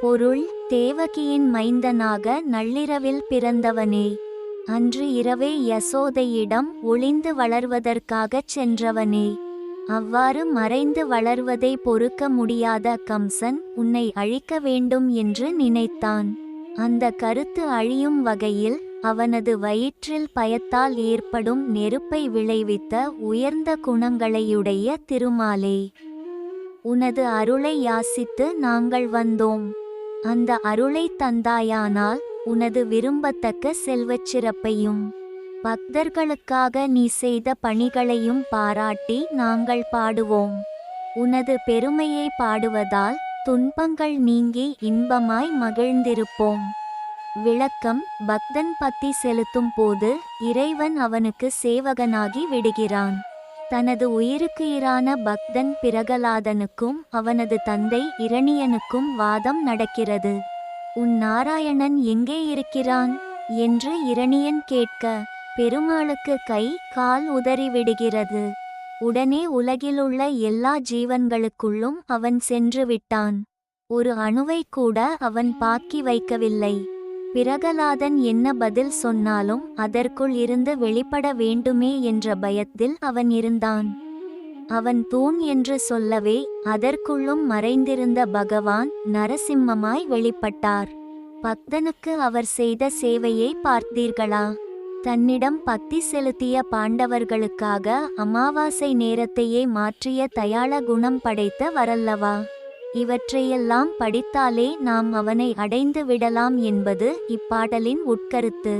பொருள் தேவகியின் மைந்தனாக நள்ளிரவில் பிறந்தவனே. அன்று இரவே யசோதையிடம் ஒளிந்து வளர்வதற்காகச் சென்றவனே. அவ்வாறு மறைந்து வளர்வதை பொறுக்க முடியாத கம்சன் உன்னை அழிக்க வேண்டும் என்று நினைத்தான். அந்த கருத்து அழியும் வகையில் அவனது வயிற்றில் பயத்தால் ஏற்படும் நெருப்பை விளைவித்த உயர்ந்த குணங்களையுடைய திருமாலே. உனது அருளை யாசித்து நாங்கள் வந்தோம். அந்த அருளை தந்தாயானால் உனது விரும்பத்தக்க செல்வச் சிறப்பையும் பக்தர்களுக்காக நீ செய்த பணிகளையும் பாராட்டி நாங்கள் பாடுவோம். உனது பெருமையை பாடுவதால் துன்பங்கள் நீங்கி இன்பமாய் மகிழ்ந்திருப்போம். விளக்கம் பக்தன் பத்தி செலுத்தும் போது இறைவன் அவனுக்கு சேவகனாகி விடுகிறான். தனது உயிருக்கு ஈரான பக்தன் பிரகலாதனுக்கும் அவனது தந்தை இரணியனுக்கும் வாதம் நடக்கிறது. உன் நாராயணன் எங்கே இருக்கிறான் என்று இரணியன் கேட்க பெருமாளுக்கு கை கால் உதறிவிடுகிறது. உடனே உலகிலுள்ள எல்லா ஜீவன்களுக்குள்ளும் அவன் சென்று விட்டான். ஒரு அணுவை கூட அவன் பாக்கி வைக்கவில்லை. பிரகலாதன் என்ன பதில் சொன்னாலும் அதற்குள் இருந்து வெளிப்பட வேண்டுமே என்ற பயத்தில் அவன் இருந்தான். அவன் தூண் என்று சொல்லவே அதற்குள்ளும் மறைந்திருந்த பகவான் நரசிம்மமாய் வெளிப்பட்டார். பக்தனுக்கு அவர் செய்த சேவையை பார்த்தீர்களா? தன்னிடம் பத்தி செலுத்திய பாண்டவர்களுக்காக அமாவாசை நேரத்தையே மாற்றிய தயாள குணம் படைத்த வரல்லவா? இவற்றையெல்லாம் படித்தாலே நாம் அவனை அடைந்து விடலாம் என்பது இப்பாடலின் உட்கருத்து.